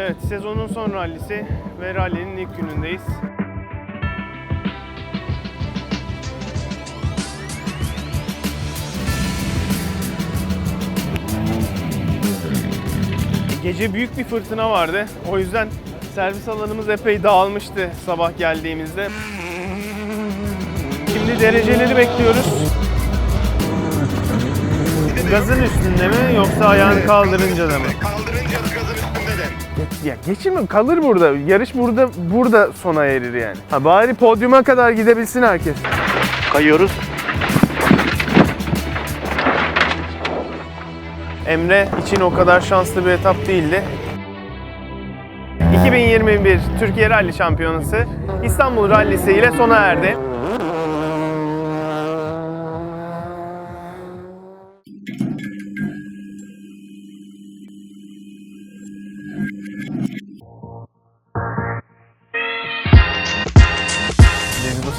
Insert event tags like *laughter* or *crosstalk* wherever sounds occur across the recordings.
Evet, sezonun son rallisi ve rallinin ilk günündeyiz. Gece büyük bir fırtına vardı. O yüzden servis alanımız epey dağılmıştı sabah geldiğimizde. Şimdi dereceleri bekliyoruz. Gazın üstünde mi yoksa ayağını kaldırınca da mı? Ya geçirme kalır burada. Yarış burada burada sona erir yani. Ha bari podyuma kadar gidebilsin herkes. Kayıyoruz. Emre için o kadar şanslı bir etap değildi. 2021 Türkiye Rally Şampiyonası İstanbul Rallisi ile sona erdi.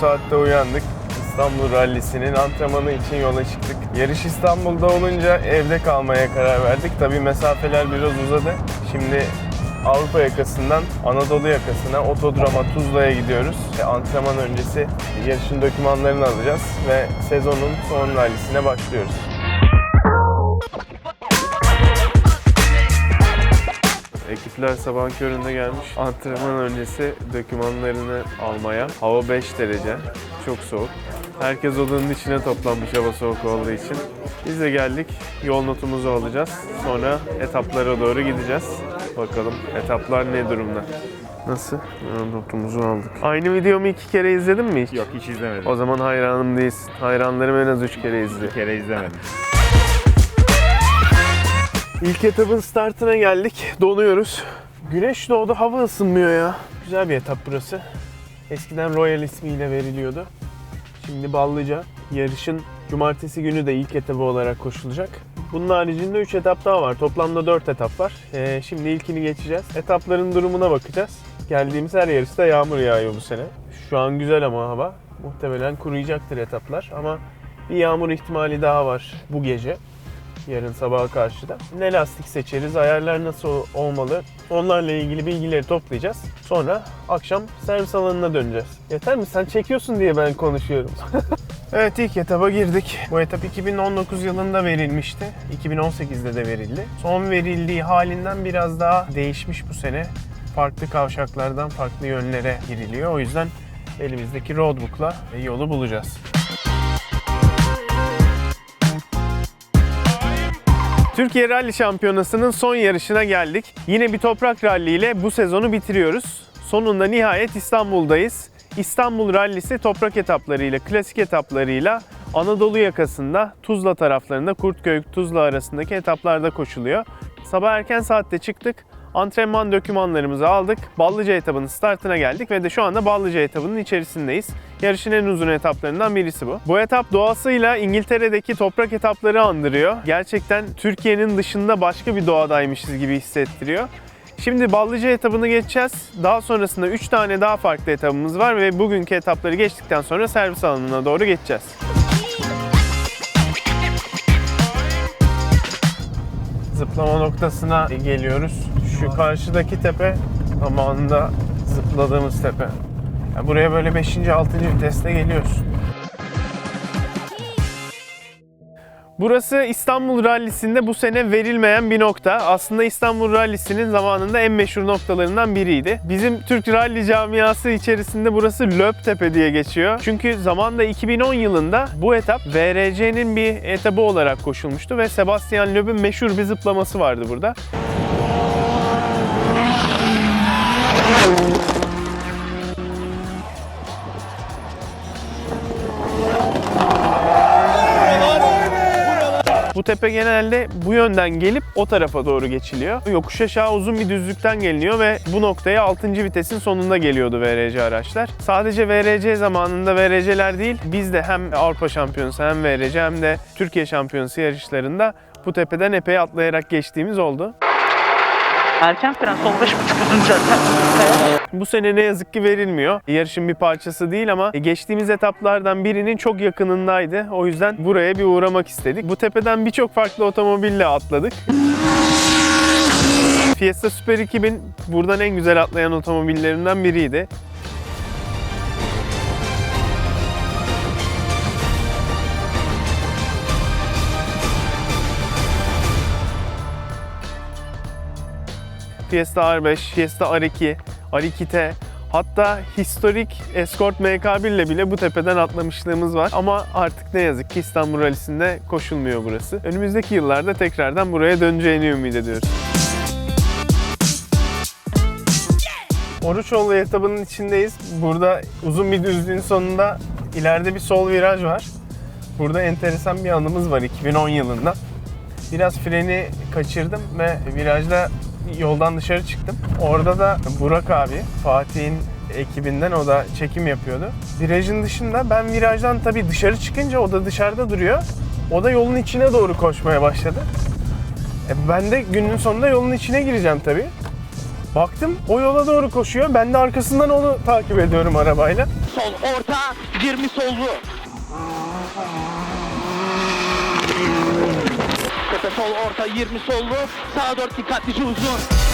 Saatte uyandık. İstanbul Rallisi'nin antrenmanı için yola çıktık. Yarış İstanbul'da olunca evde kalmaya karar verdik. Tabii mesafeler biraz uzadı. Şimdi Avrupa yakasından Anadolu yakasına Otodrama Tuzla'ya gidiyoruz. E, antrenman öncesi yarışın dokümanlarını alacağız ve sezonun son rallisine başlıyoruz. Ekipler sabahın köründe gelmiş. Antrenman öncesi dokümanlarını almaya. Hava 5 derece. Çok soğuk. Herkes odanın içine toplanmış hava soğuk olduğu için. Biz de geldik. Yol notumuzu alacağız. Sonra etaplara doğru gideceğiz. Bakalım etaplar ne durumda. Nasıl? Yol notumuzu aldık. Aynı videomu iki kere izledin mi hiç? Yok hiç izlemedim. O zaman hayranım değilsin. Hayranlarım en az üç kere izliyor. Bir kere izlemedim. İlk etapın startına geldik. Donuyoruz. Güneş doğdu, hava ısınmıyor ya. Güzel bir etap burası. Eskiden Royal ismiyle veriliyordu. Şimdi Ballıca. Yarışın cumartesi günü de ilk etabı olarak koşulacak. Bunun haricinde 3 etap daha var. Toplamda 4 etap var. Ee, şimdi ilkini geçeceğiz. Etapların durumuna bakacağız. Geldiğimiz her yarışta yağmur yağıyor bu sene. Şu an güzel ama hava. Muhtemelen kuruyacaktır etaplar ama bir yağmur ihtimali daha var bu gece yarın sabaha karşı da. Ne lastik seçeriz, ayarlar nasıl olmalı onlarla ilgili bilgileri toplayacağız. Sonra akşam servis alanına döneceğiz. Yeter mi? Sen çekiyorsun diye ben konuşuyorum. *laughs* evet ilk etaba girdik. Bu etap 2019 yılında verilmişti. 2018'de de verildi. Son verildiği halinden biraz daha değişmiş bu sene. Farklı kavşaklardan farklı yönlere giriliyor. O yüzden elimizdeki roadbook'la yolu bulacağız. Türkiye Rally Şampiyonası'nın son yarışına geldik. Yine bir toprak rally ile bu sezonu bitiriyoruz. Sonunda nihayet İstanbul'dayız. İstanbul Rallisi toprak etaplarıyla, klasik etaplarıyla Anadolu yakasında Tuzla taraflarında Kurtköy Tuzla arasındaki etaplarda koşuluyor. Sabah erken saatte çıktık. Antrenman dokümanlarımızı aldık. Ballıca etabının startına geldik ve de şu anda Ballıca etabının içerisindeyiz. Yarışın en uzun etaplarından birisi bu. Bu etap doğasıyla İngiltere'deki toprak etapları andırıyor. Gerçekten Türkiye'nin dışında başka bir doğadaymışız gibi hissettiriyor. Şimdi Ballıca etabını geçeceğiz. Daha sonrasında 3 tane daha farklı etabımız var ve bugünkü etapları geçtikten sonra servis alanına doğru geçeceğiz. Zıplama noktasına geliyoruz. Şu karşıdaki tepe zamanında zıpladığımız tepe. Ya buraya böyle 5. 6. viteste geliyoruz. Burası İstanbul Rallisi'nde bu sene verilmeyen bir nokta. Aslında İstanbul Rallisi'nin zamanında en meşhur noktalarından biriydi. Bizim Türk Rally camiası içerisinde burası Löptepe diye geçiyor. Çünkü zamanda 2010 yılında bu etap VRC'nin bir etabı olarak koşulmuştu ve Sebastian Loeb'ün meşhur bir zıplaması vardı burada. Tepe genelde bu yönden gelip o tarafa doğru geçiliyor. Yokuş aşağı uzun bir düzlükten geliniyor ve bu noktaya 6. vitesin sonunda geliyordu VRC araçlar. Sadece VRC zamanında VRC'ler değil, biz de hem Avrupa Şampiyonası hem VRC hem de Türkiye Şampiyonası yarışlarında bu tepeden epey atlayarak geçtiğimiz oldu. Erken fren son 5.5 uzun zaten. Bu sene ne yazık ki verilmiyor. Yarışın bir parçası değil ama geçtiğimiz etaplardan birinin çok yakınındaydı. O yüzden buraya bir uğramak istedik. Bu tepeden birçok farklı otomobille atladık. Fiesta Super 2000 buradan en güzel atlayan otomobillerinden biriydi. Fiesta R5, Fiesta R2, R2T, hatta historik Escort MK1 ile bile bu tepeden atlamışlığımız var. Ama artık ne yazık ki İstanbul Rally'sinde koşulmuyor burası. Önümüzdeki yıllarda tekrardan buraya döneceğini ümit ediyoruz. Oruçoğlu etabının içindeyiz. Burada uzun bir düzlüğün sonunda ileride bir sol viraj var. Burada enteresan bir anımız var 2010 yılında. Biraz freni kaçırdım ve virajda yoldan dışarı çıktım. Orada da Burak abi, Fatih'in ekibinden o da çekim yapıyordu. Virajın dışında ben virajdan tabii dışarı çıkınca o da dışarıda duruyor. O da yolun içine doğru koşmaya başladı. E ben de günün sonunda yolun içine gireceğim tabii. Baktım o yola doğru koşuyor. Ben de arkasından onu takip ediyorum arabayla. Sol orta 20 sollu. Tepe sol orta 20 sollu. Sağa 4 dikkatlice uzun.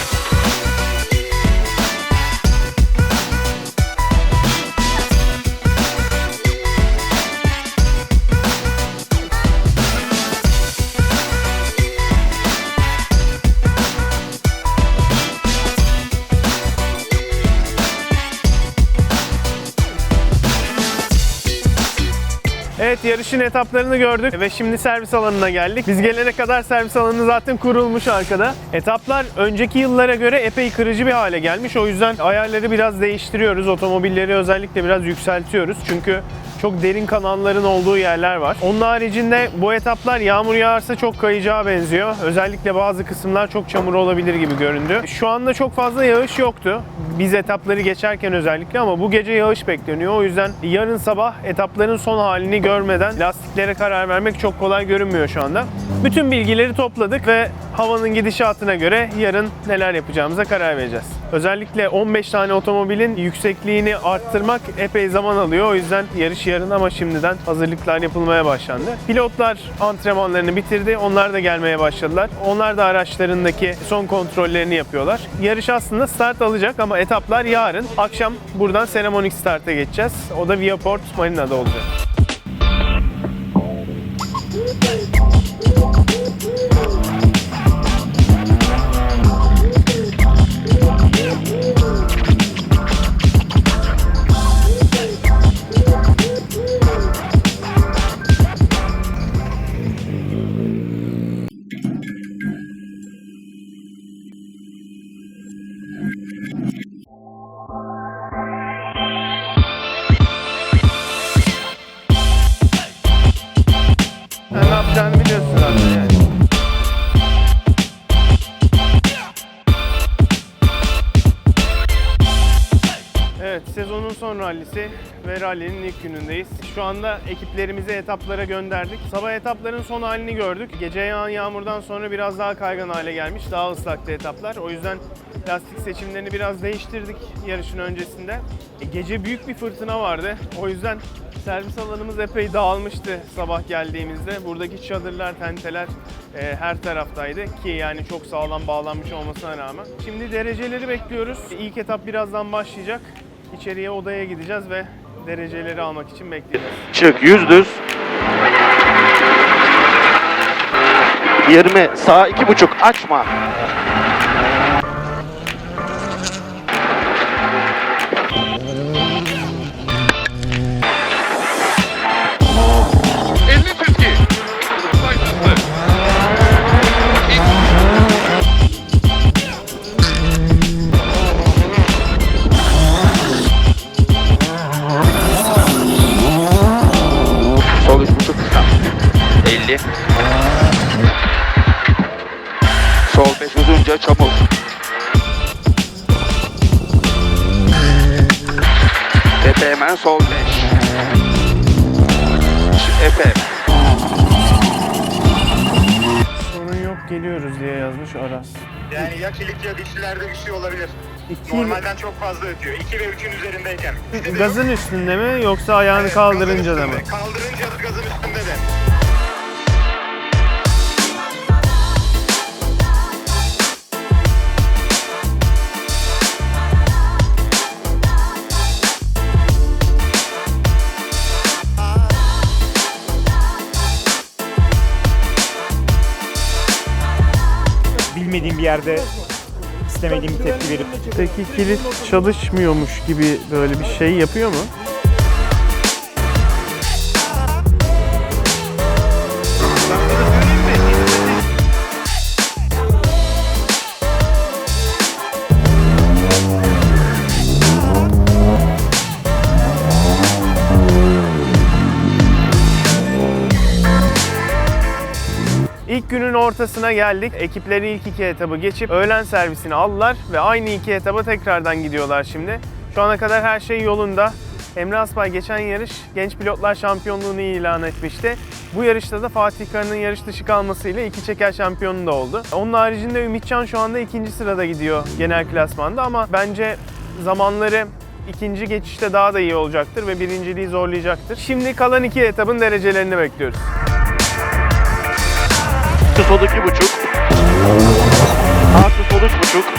Evet yarışın etaplarını gördük ve şimdi servis alanına geldik. Biz gelene kadar servis alanı zaten kurulmuş arkada. Etaplar önceki yıllara göre epey kırıcı bir hale gelmiş. O yüzden ayarları biraz değiştiriyoruz. Otomobilleri özellikle biraz yükseltiyoruz. Çünkü çok derin kanalların olduğu yerler var. Onun haricinde bu etaplar yağmur yağarsa çok kayacağa benziyor. Özellikle bazı kısımlar çok çamur olabilir gibi göründü. Şu anda çok fazla yağış yoktu. Biz etapları geçerken özellikle ama bu gece yağış bekleniyor. O yüzden yarın sabah etapların son halini görmeden lastiklere karar vermek çok kolay görünmüyor şu anda. Bütün bilgileri topladık ve havanın gidişatına göre yarın neler yapacağımıza karar vereceğiz. Özellikle 15 tane otomobilin yüksekliğini arttırmak epey zaman alıyor. O yüzden yarış yarın ama şimdiden hazırlıklar yapılmaya başlandı. Pilotlar antrenmanlarını bitirdi. Onlar da gelmeye başladılar. Onlar da araçlarındaki son kontrollerini yapıyorlar. Yarış aslında start alacak ama etaplar yarın. Akşam buradan seremonik starta geçeceğiz. O da Viaport Marina'da olacak. Sen yapacağını biliyorsun zaten yani. Evet, sezonun son rallisi ve rallinin ilk günündeyiz. Şu anda ekiplerimizi etaplara gönderdik. Sabah etapların son halini gördük. Gece yağan yağmurdan sonra biraz daha kaygan hale gelmiş. Daha ıslaktı etaplar. O yüzden lastik seçimlerini biraz değiştirdik yarışın öncesinde. E, gece büyük bir fırtına vardı. O yüzden servis alanımız epey dağılmıştı sabah geldiğimizde. Buradaki çadırlar, tenteler e, her taraftaydı ki yani çok sağlam bağlanmış olmasına rağmen. Şimdi dereceleri bekliyoruz. İlk etap birazdan başlayacak. İçeriye odaya gideceğiz ve dereceleri almak için bekleyeceğiz. Çık yüz düz. 20 sağ iki buçuk açma. Hemen sol beş. Epe. Sorun yok geliyoruz diye yazmış Aras. Yani ya kilit ya dişlilerde bir şey olabilir. İki, Normalden çok fazla ötüyor. 2 ve 3'ün üzerindeyken. Bizde de gazın üstünde mi yoksa ayağını Evet, kaldırınca da mı? üstünde. Kaldırınca da gazın üstünde de. İstemediğim bir yerde istemediğim bir tepki verip Peki kilit çalışmıyormuş gibi böyle bir şey yapıyor mu? İlk günün ortasına geldik. Ekipleri ilk iki etabı geçip öğlen servisini aldılar ve aynı iki etaba tekrardan gidiyorlar şimdi. Şu ana kadar her şey yolunda. Emre Asbay geçen yarış Genç Pilotlar Şampiyonluğunu ilan etmişti. Bu yarışta da Fatih Kara'nın yarış dışı kalmasıyla iki çeker şampiyonu da oldu. Onun haricinde Ümitcan şu anda ikinci sırada gidiyor genel klasmanda ama bence zamanları ikinci geçişte daha da iyi olacaktır ve birinciliği zorlayacaktır. Şimdi kalan iki etabın derecelerini bekliyoruz. Sol iki buçuk. Artı sol üç buçuk.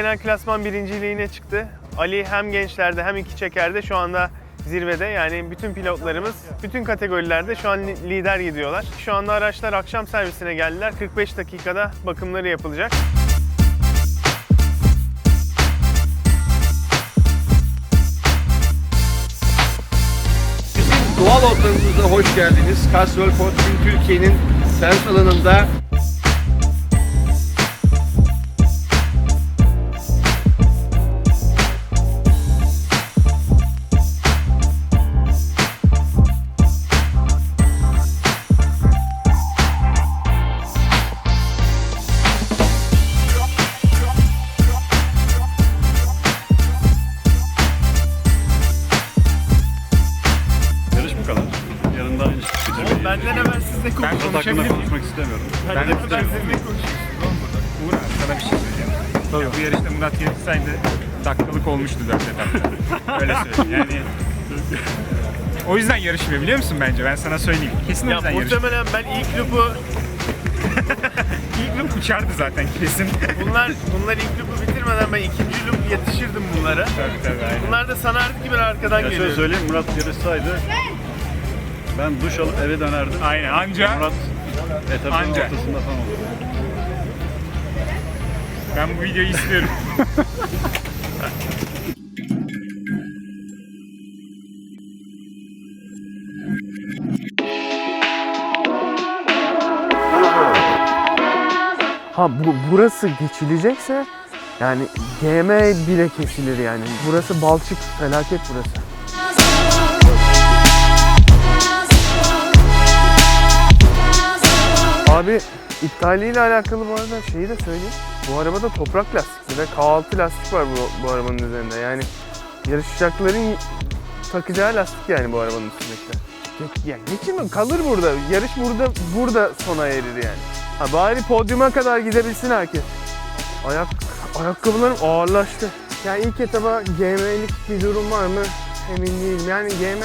Genel klasman birinciliğine çıktı. Ali hem gençlerde hem iki çekerde şu anda zirvede. Yani bütün pilotlarımız bütün kategorilerde şu an li- lider gidiyorlar. Şu anda araçlar akşam servisine geldiler. 45 dakikada bakımları yapılacak. Doğal ortamımıza hoş geldiniz. Caswell Fortune Türkiye'nin servis alanında Ben konu hakkında konuşabilirim. konuşmak istemiyorum. Ben de sizle konuşuyorum. Uğur abi sana bir şey söyleyeceğim. Ya bu yarışta Murat yarışsaydı dakikalık olmuştu dört etapta. *laughs* Öyle söyleyeyim yani. O yüzden yarışmıyor biliyor musun bence? Ben sana söyleyeyim. Kesin o Ya yüzden yarışmıyor. muhtemelen ben ilk loop'u *laughs* İlk loop uçardı zaten kesin. bunlar bunlar ilk loop'u bitirmeden ben ikinci loop yetişirdim bunlara. tabii tabii aynen. Bunlar da sana artık gibi arkadan Ya şöyle geliyor. söyleyeyim Murat yarışsaydı ben duş alıp eve dönerdim. Aynen anca Murat etapın Anca. ortasında falan olurdu. ben bu videoyu istiyorum. *laughs* Ha bu burası geçilecekse yani GM bile kesilir yani. Burası balçık felaket burası. Abi iptaliyle alakalı bu arada şeyi de söyleyeyim. Bu arabada toprak lastikli ve K6 lastik var bu, bu arabanın üzerinde. Yani yarışacakların takacağı lastik yani bu arabanın üstündekiler. Ya geçin mi? Kalır burada. Yarış burada burada sona erir yani. Ha bari podyuma kadar gidebilsin herkes. Ayak ayakkabılarım ağırlaştı. Yani ilk etaba GM'lik bir durum var mı? Emin değilim. Yani GM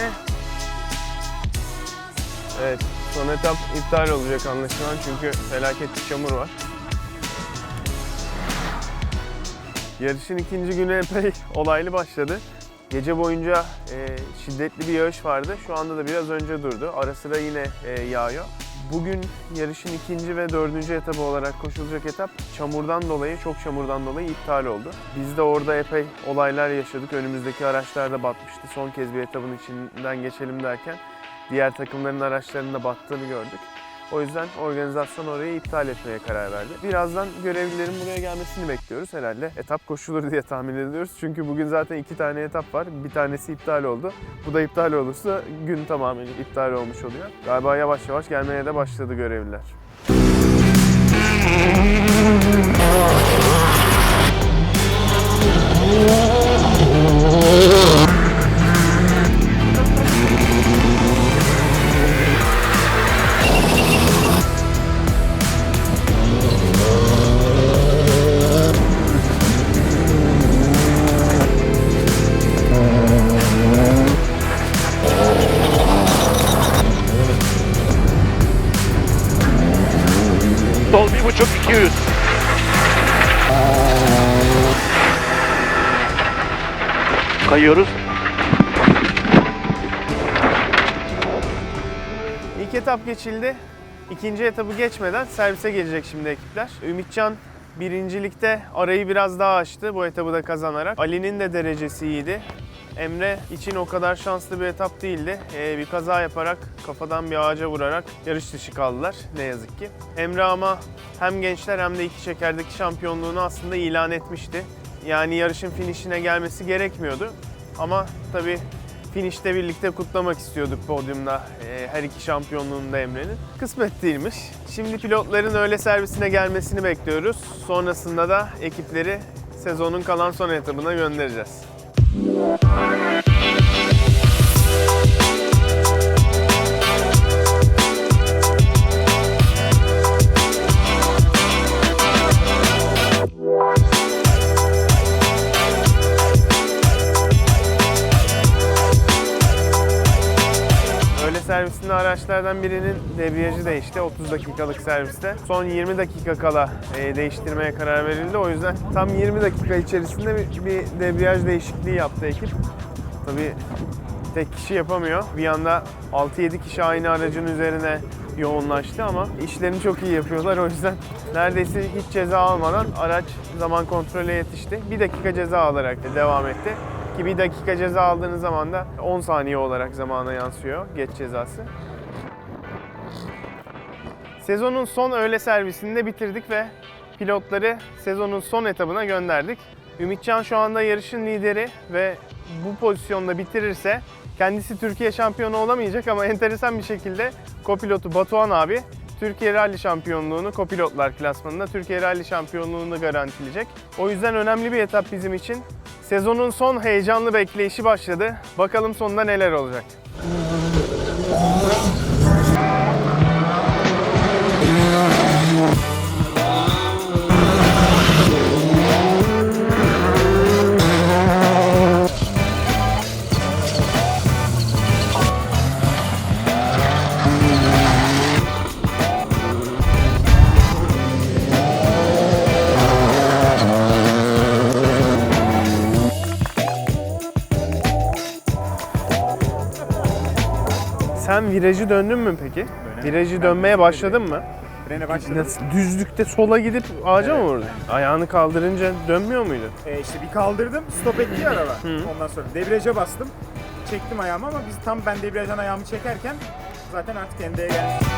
Evet. Son etap iptal olacak anlaşılan çünkü felaket bir çamur var. Yarışın ikinci günü epey *laughs* olaylı başladı. Gece boyunca e, şiddetli bir yağış vardı. Şu anda da biraz önce durdu. Ara sıra yine e, yağıyor. Bugün yarışın ikinci ve dördüncü etabı olarak koşulacak etap çamurdan dolayı, çok çamurdan dolayı iptal oldu. Biz de orada epey olaylar yaşadık. Önümüzdeki araçlar da batmıştı. Son kez bir etabın içinden geçelim derken diğer takımların araçlarının da battığını gördük. O yüzden organizasyon orayı iptal etmeye karar verdi. Birazdan görevlilerin buraya gelmesini bekliyoruz herhalde. Etap koşulur diye tahmin ediyoruz. Çünkü bugün zaten iki tane etap var. Bir tanesi iptal oldu. Bu da iptal olursa gün tamamen iptal olmuş oluyor. Galiba yavaş yavaş gelmeye de başladı görevliler. Sol Kayıyoruz. İlk etap geçildi. İkinci etabı geçmeden servise gelecek şimdi ekipler. Ümitcan birincilikte arayı biraz daha açtı bu etabı da kazanarak. Ali'nin de derecesi iyiydi. Emre için o kadar şanslı bir etap değildi. Ee, bir kaza yaparak kafadan bir ağaca vurarak yarış dışı kaldılar ne yazık ki. Emre ama hem gençler hem de iki çekerdeki şampiyonluğunu aslında ilan etmişti. Yani yarışın finişine gelmesi gerekmiyordu. Ama tabii Finişte birlikte kutlamak istiyorduk podyumda e, her iki şampiyonluğunu da Emre'nin. Kısmet değilmiş. Şimdi pilotların öğle servisine gelmesini bekliyoruz. Sonrasında da ekipleri sezonun kalan son etabına göndereceğiz. Araçlardan birinin debriyajı değişti 30 dakikalık serviste. Son 20 dakika kala e, değiştirmeye karar verildi. O yüzden tam 20 dakika içerisinde bir, debriyaj değişikliği yaptı ekip. Tabii tek kişi yapamıyor. Bir anda 6-7 kişi aynı aracın üzerine yoğunlaştı ama işlerini çok iyi yapıyorlar. O yüzden neredeyse hiç ceza almadan araç zaman kontrole yetişti. Bir dakika ceza alarak devam etti. Ki bir dakika ceza aldığınız zaman da 10 saniye olarak zamana yansıyor geç cezası. Sezonun son öğle servisini de bitirdik ve pilotları sezonun son etabına gönderdik. Ümitcan şu anda yarışın lideri ve bu pozisyonda bitirirse kendisi Türkiye şampiyonu olamayacak ama enteresan bir şekilde kopilotu Batuhan abi Türkiye Rally şampiyonluğunu kopilotlar klasmanında Türkiye Rally şampiyonluğunu garantileyecek. O yüzden önemli bir etap bizim için. Sezonun son heyecanlı bekleyişi başladı. Bakalım sonunda neler olacak. Sen virajı döndün mü peki? Virajı dönmeye başladın mı? Frene başladım. Nasıl? Düzlükte sola gidip ağaca mı vurdun? Ayağını kaldırınca dönmüyor muydu? Ee, işte bir kaldırdım, stop etti ya araba. Ondan sonra debriyaja bastım. Çektim ayağımı ama biz tam ben debriyajdan ayağımı çekerken zaten artık endeye gelmiştik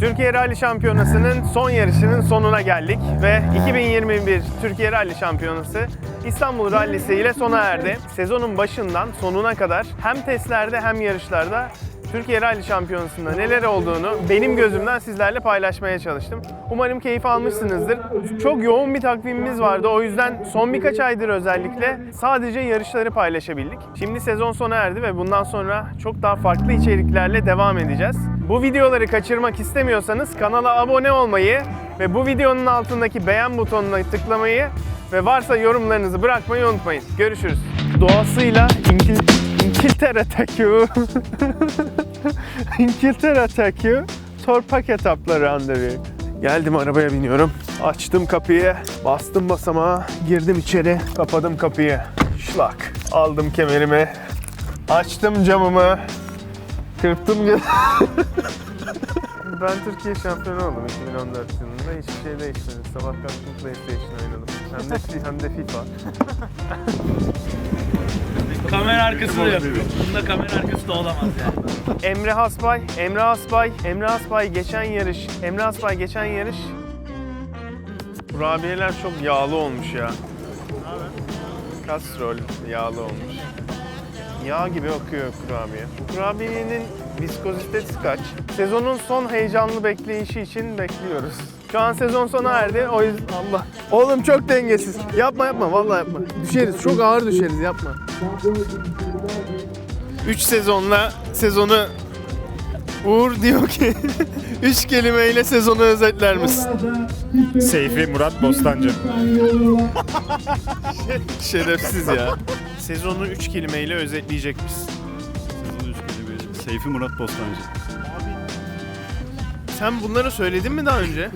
Türkiye Rally Şampiyonası'nın son yarışının sonuna geldik ve 2021 Türkiye Rally Şampiyonası İstanbul Rallisi ile sona erdi. Sezonun başından sonuna kadar hem testlerde hem yarışlarda Türkiye Rally Şampiyonası'nda neler olduğunu benim gözümden sizlerle paylaşmaya çalıştım. Umarım keyif almışsınızdır. Çok yoğun bir takvimimiz vardı. O yüzden son birkaç aydır özellikle sadece yarışları paylaşabildik. Şimdi sezon sona erdi ve bundan sonra çok daha farklı içeriklerle devam edeceğiz. Bu videoları kaçırmak istemiyorsanız kanala abone olmayı ve bu videonun altındaki beğen butonuna tıklamayı ve varsa yorumlarınızı bırakmayı unutmayın. Görüşürüz. Doğasıyla İngil İngiltere takıyor. *laughs* İngiltere takıyor. Torpak etapları randevu. Geldim arabaya biniyorum. Açtım kapıyı, bastım basamağa, girdim içeri, kapadım kapıyı. Şlak. Aldım kemerimi, açtım camımı, kırptım *laughs* Ben Türkiye şampiyonu oldum 2014 yılında. Hiçbir şey değişmedi. Sabah kalktım PlayStation oynadım. Hem de, hem de FIFA. Kamera arkası da yapıyor. Bunda kamera arkası da olamaz yani. Emre Hasbay, Emre Hasbay, Emre Hasbay geçen yarış, Emre Hasbay geçen yarış. Kurabiyeler çok yağlı olmuş ya. Kastrol yağlı olmuş. Yağ gibi akıyor kurabiye. Kurabiyenin viskozitesi kaç? Sezonun son heyecanlı bekleyişi için bekliyoruz. Şu an sezon sona erdi. O yüzden Allah. Oğlum çok dengesiz. Yapma yapma vallahi yapma. Düşeriz. Çok ağır düşeriz. Yapma. 3 sezonla sezonu Uğur diyor ki *laughs* 3 kelimeyle sezonu özetler misin? Seyfi Murat Bostancı. *laughs* Şerefsiz ya. Sezonu 3 kelimeyle özetleyecek misin? Sezon 3 kelimeyle. Seyfi Murat Bostancı. Sen bunları söyledin mi daha önce?